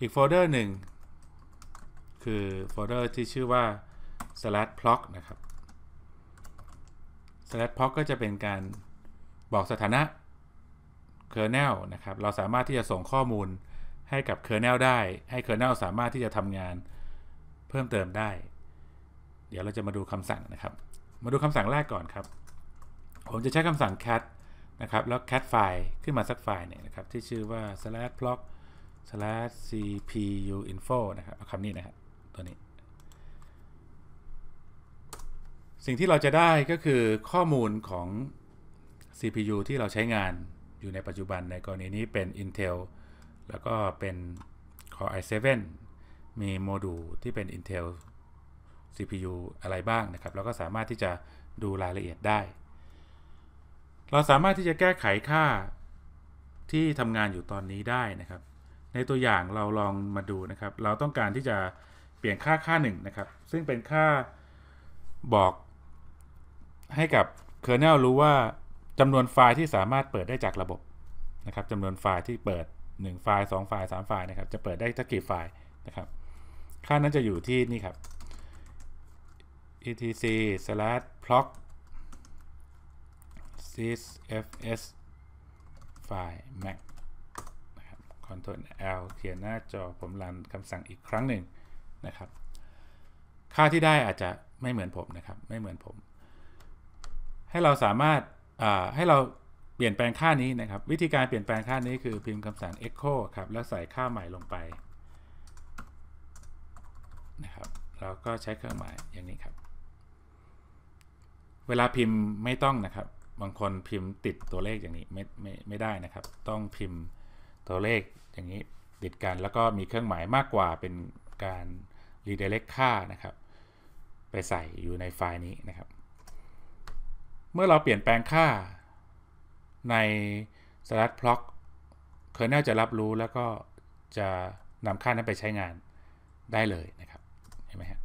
อีกโฟลเดอร์หนึ่งคือโฟลเดอร์ที่ชื่อว่า slash proc นะครับ slash proc ก็จะเป็นการบอกสถานะ kernel นะครับ เราสามารถที่จะส่งข้อมูลให้กับ kernel ได้ ให้ kernel สามารถที่จะทำงานเพิ่มเติมได้ เดี๋ยวเราจะมาดูคำสั่งนะครับ มาดูคำสั่งแรกก่อนครับ ผมจะใช้คำสั่ง cat นะครับ แล้ว cat ไฟล์ขึ้นมาสักไฟล์เนี่ยนะครับ ที่ชื่อว่า slash proc slash cpu info นะครับเอาคำนี้นะครับตัวนี้ สิ่งที่เราจะได้ก็คือข้อมูลของ CPU ที่เราใช้งานอยู่ในปัจจุบันในกรณีนี้เป็น Intel แล้วก็เป็น Core i7 มีโมดูลที่เป็น Intel CPU อะไรบ้างนะครับแล้วก็สามารถที่จะดูรายละเอียดได้ เราสามารถที่จะแก้ไขค่าที่ทำงานอยู่ตอนนี้ได้นะครับ ในตัวอย่างเราลองมาดูนะครับ เราต้องการที่จะเปลี่ยนค่าค่าหนึ่งนะครับ ซึ่งเป็นค่าบอกให้กับ kernel รู้ว่าจำนวนไฟล์ที่สามารถเปิดได้จากระบบนะครับจำนวนไฟล์ที่เปิด 1 ไฟล์ 2 ไฟล์ 3 ไฟล์นะครับ จะเปิดได้สักกี่ไฟล์นะครับ ค่านั้นจะอยู่ที่นี่ครับ etc slash proc sysfs file mac นะครับ Ctrl L เขียนหน้าจอผมรันคำสั่งอีกครั้งหนึ่งนะครับ ค่าที่ได้อาจจะไม่เหมือนผมนะครับ ไม่เหมือนผม ให้เราสามารถให้เราเปลี่ยนแปลงค่านี้นะครับ วิธีการเปลี่ยนแปลงค่านี้คือพิมพ์คำสั่ง echo ครับ แล้วใส่ค่าใหม่ลงไปนะครับแล้วก็ใช้เครื่องหมายอย่างนี้ครับ เวลาพิมพ์ไม่ต้องนะครับ บางคนพิมพ์ติดตัวเลขอย่างนี้ไม่ไม่ไม่ได้นะครับ ต้องพิมพ์ตัวเลข อย่างนี้ติดกันแล้วก็มีเครื่องหมายมากกว่าเป็นการ redirect ค่านะครับ ไปใส่อยู่ในไฟล์นี้นะครับ เมื่อเราเปลี่ยนแปลงค่าใน slash proc kernel จะรับรู้แล้วก็จะนำค่านั้นไปใช้งานได้เลยนะครับ เห็นไหมครับ